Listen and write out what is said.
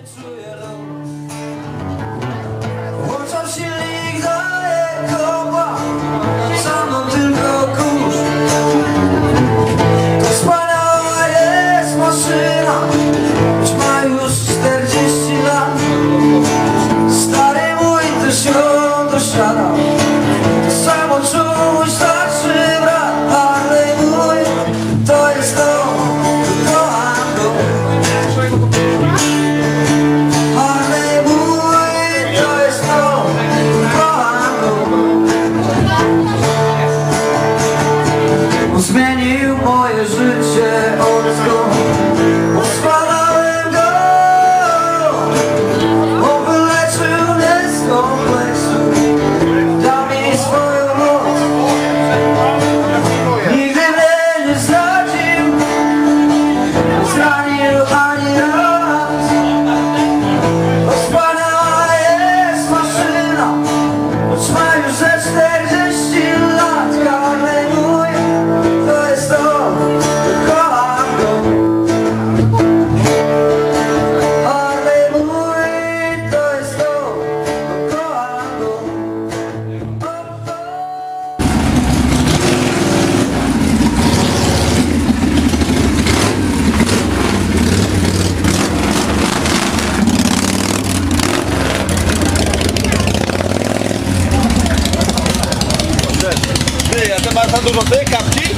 Czuję ląd. Włączam silnik, daję koła. Za tylko kurz. Wspaniała jest maszyna. Choć ma już 40 lat. Stary mój też ją dosiadał To samo czuć starszy brat Harley mój to jest to moje życie odkąd Pospalałem go. On wyleczył mnie z kompleksu Dał mi swoją moc. Nigdy mnie nie zdradził zranił ani raz. Wspaniała jest maszyna Choć ma już ze marca do bem, capti?